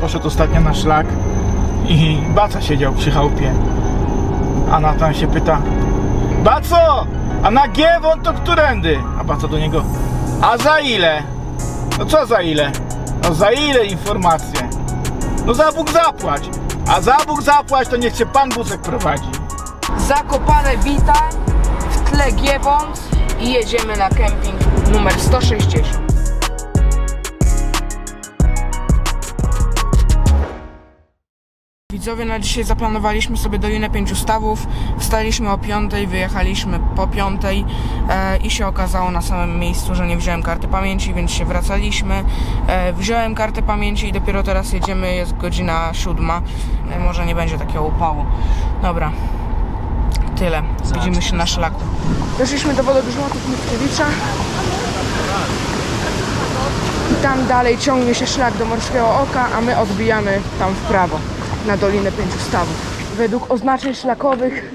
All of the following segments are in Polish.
poszedł ostatnio na szlak i Baca siedział przy chałupie. A Natan się pyta, Baco, a na Giewon to którędy? A Baca do niego, a za ile? No co za ile? No za ile informacje? No za Bóg zapłać. A za Bóg zapłać to niech cię Pan Buzek prowadzi. Zakopane wita, w tle Giewont i jedziemy na kemping numer 160. Widzowie, na dzisiaj zaplanowaliśmy sobie Dolinę Pięciu Stawów. Wstaliśmy o piątej, wyjechaliśmy po piątej e, i się okazało na samym miejscu, że nie wziąłem karty pamięci, więc się wracaliśmy. E, wziąłem kartę pamięci i dopiero teraz jedziemy, jest godzina siódma. E, może nie będzie takiego upału. Dobra, tyle. Widzimy się na szlaku. Doszliśmy do wodogrzmotów Mickiewicza. I tam dalej ciągnie się szlak do Morskiego Oka, a my odbijamy tam w prawo, na Dolinę Pięciu Stawów. Według oznaczeń szlakowych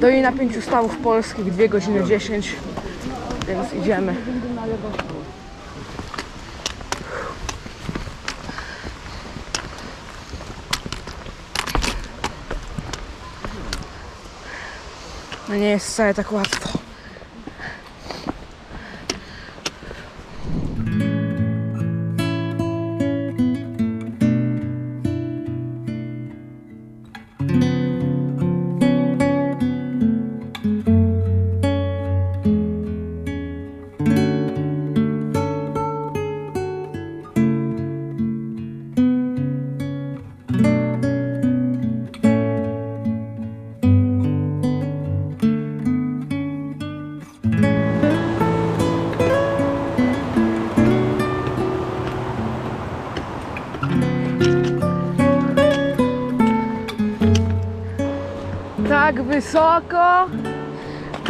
Dolina Pięciu Stawów Polskich 2 godziny 10, więc idziemy. No nie jest wcale tak łatwo.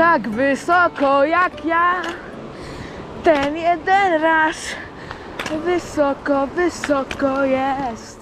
Tak wysoko jak ja. Ten jeden raz wysoko, wysoko jest.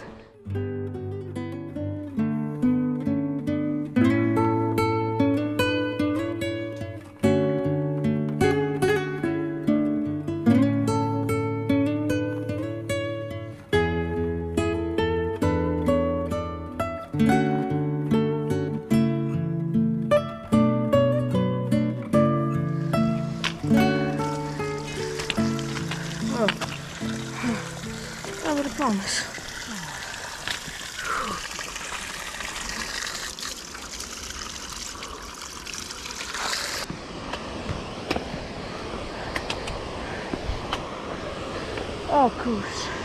Pomysł. O kurczę.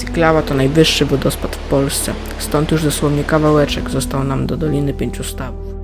Siklawa to najwyższy wodospad w Polsce. Stąd już dosłownie kawałeczek został nam do Doliny Pięciu Stawów.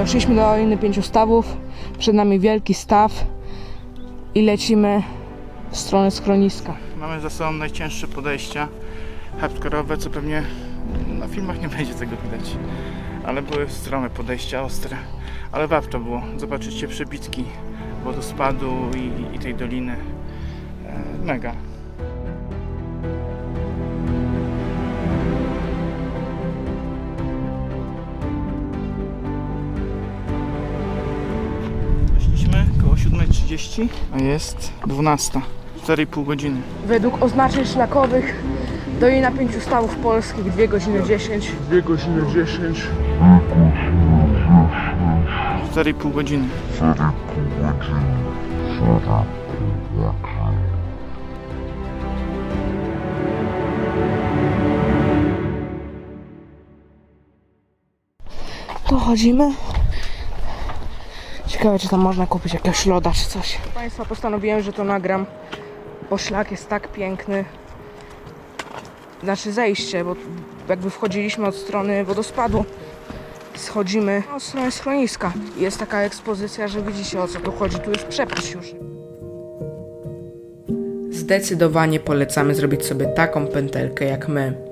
Doszliśmy do Doliny Pięciu Stawów. Przed nami wielki staw i lecimy w stronę schroniska. Mamy za sobą najcięższe podejścia hardkorowe, co pewnie na filmach nie będzie tego widać. Ale były strome podejścia, ostre. Ale warto było. Zobaczycie przebitki wodospadu i, i tej doliny. E, mega. 7.30, a jest 12. 4,5 godziny. Według oznaczeń szlakowych Dolina Pięciu Stawów Polskich 2 godziny 10. 2 godziny 10. 4,5 godziny. Tu chodzimy. Ciekawe, czy tam można kupić jakiegoś loda czy coś. Państwa, postanowiłem, że to nagram, bo szlak jest tak piękny. Znaczy zejście, bo jakby wchodziliśmy od strony wodospadu. Schodzimy od strony schroniska. Jest taka ekspozycja, że widzicie o co tu chodzi. Tu jest przepis już. Zdecydowanie polecamy zrobić sobie taką pętelkę jak my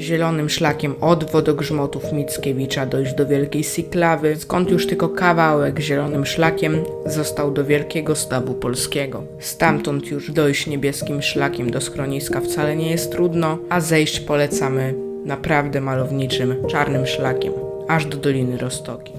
zielonym szlakiem od wodogrzmotów Mickiewicza dojść do Wielkiej Siklawy, skąd już tylko kawałek zielonym szlakiem został do Wielkiego Stawu Polskiego. Stamtąd już dojść niebieskim szlakiem do schroniska wcale nie jest trudno, a zejść polecamy naprawdę malowniczym, czarnym szlakiem, aż do Doliny Roztoki.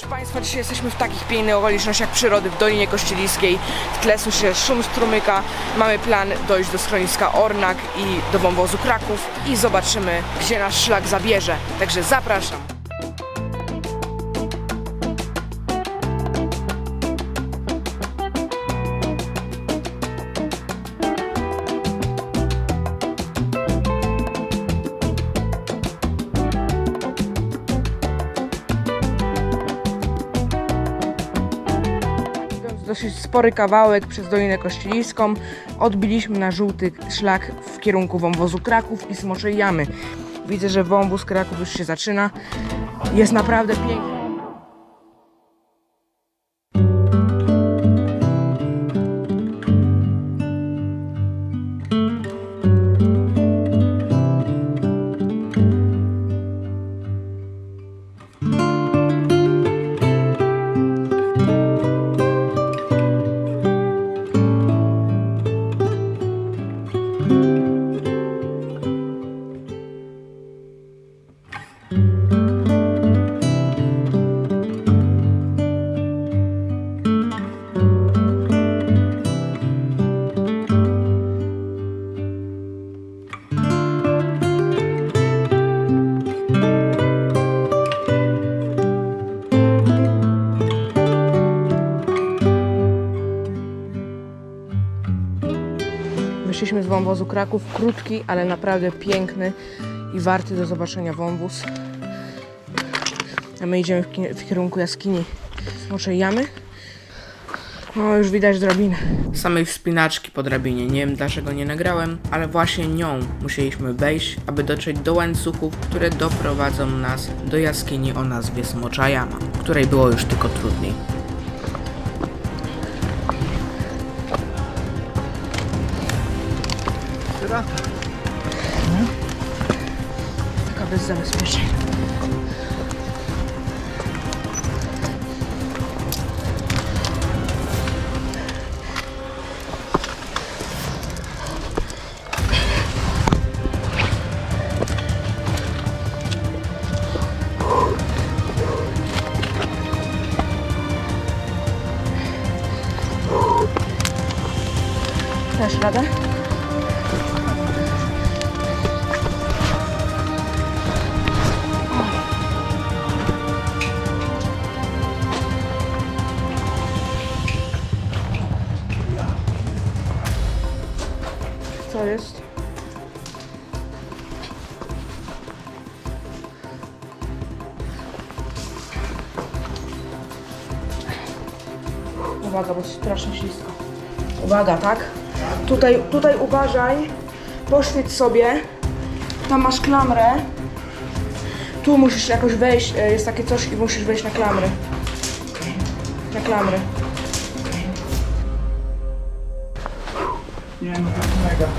Proszę Państwa, dzisiaj jesteśmy w takich pięknych okolicznościach przyrody w Dolinie Kościeliskiej. W tle słyszy szum strumyka. Mamy plan dojść do schroniska Ornak i do wąwozu Kraków i zobaczymy, gdzie nasz szlak zabierze. Także zapraszam. Dosyć spory kawałek przez Dolinę Kościeliską, odbiliśmy na żółty szlak w kierunku wąwozu Kraków i Smoczej Jamy. Widzę, że wąwóz Kraków już się zaczyna. Jest naprawdę piękny. Wyszliśmy z wąwozu Kraków. Krótki, ale naprawdę piękny i warty do zobaczenia wąwóz. A my idziemy w, w kierunku jaskini Smoczej Jamy. No, już widać drabinę. Samej wspinaczki po drabinie nie wiem dlaczego nie nagrałem, ale właśnie nią musieliśmy wejść, aby dotrzeć do łańcuchów, które doprowadzą nas do jaskini o nazwie Smocza Jama, której było już tylko trudniej. Taka bez zabezpieczeń. Bo strasznie ślisko. Uwaga, tak? Tutaj, tutaj uważaj. Poświeć sobie. Tam masz klamrę. Tu musisz jakoś wejść. e, Jest takie coś i musisz wejść na klamry. Na klamry. Nie no, to jest mega.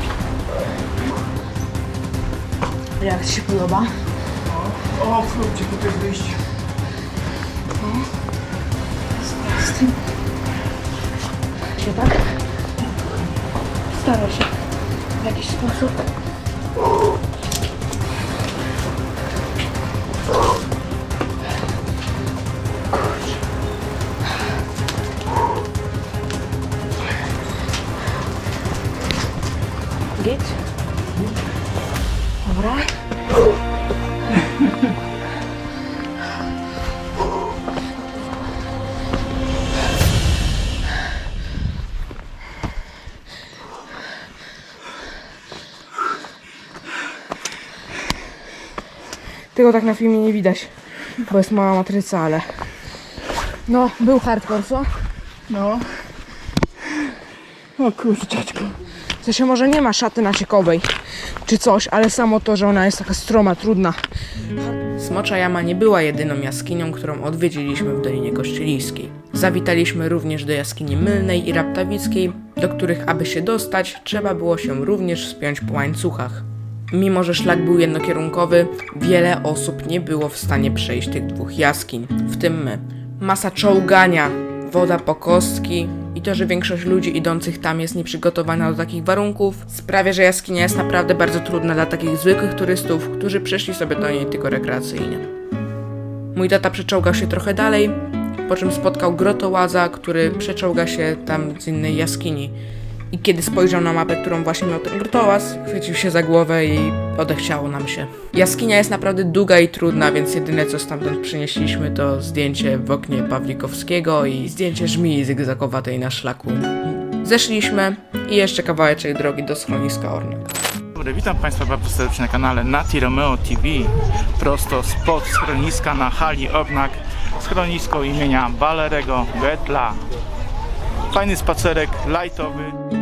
Jak Ci się podoba? O, kurczę, tutaj jest wyjście. Się tak? Staraj się w jakiś sposób. Git. Dobra. Tego tak na filmie nie widać, bo jest mała matryca, ale... No, był hardcore, co? No. O kurczaczku. W sensie może nie ma szaty naciekowej czy coś, ale samo to, że ona jest taka stroma, trudna. Smocza Jama nie była jedyną jaskinią, którą odwiedziliśmy w Dolinie Kościeliskiej. Zawitaliśmy również do jaskini Mylnej i Raptawickiej, do których aby się dostać, trzeba było się również wspiąć po łańcuchach. Mimo, że szlak był jednokierunkowy, wiele osób nie było w stanie przejść tych dwóch jaskiń, w tym my. Masa czołgania, woda po kostki i to, że większość ludzi idących tam jest nieprzygotowana do takich warunków, sprawia, że jaskinia jest naprawdę bardzo trudna dla takich zwykłych turystów, którzy przyszli sobie do niej tylko rekreacyjnie. Mój tata przeczołgał się trochę dalej, po czym spotkał grotołaza, który przeczołga się tam z innej jaskini. I kiedy spojrzał na mapę, którą właśnie miał ten grotołaz, chwycił się za głowę i odechciało nam się. Jaskinia jest naprawdę długa i trudna, więc jedyne co stamtąd przynieśliśmy to zdjęcie w oknie Pawlikowskiego i zdjęcie żmii zygzakowatej na szlaku. Zeszliśmy i jeszcze kawałeczek drogi do schroniska Ornak. Dobry, witam Państwa bardzo serdecznie na kanale Nati Romeo TV. Prosto spod schroniska na hali Ornak. Schronisko imienia Balerego Getla. Fajny spacerek, lightowy.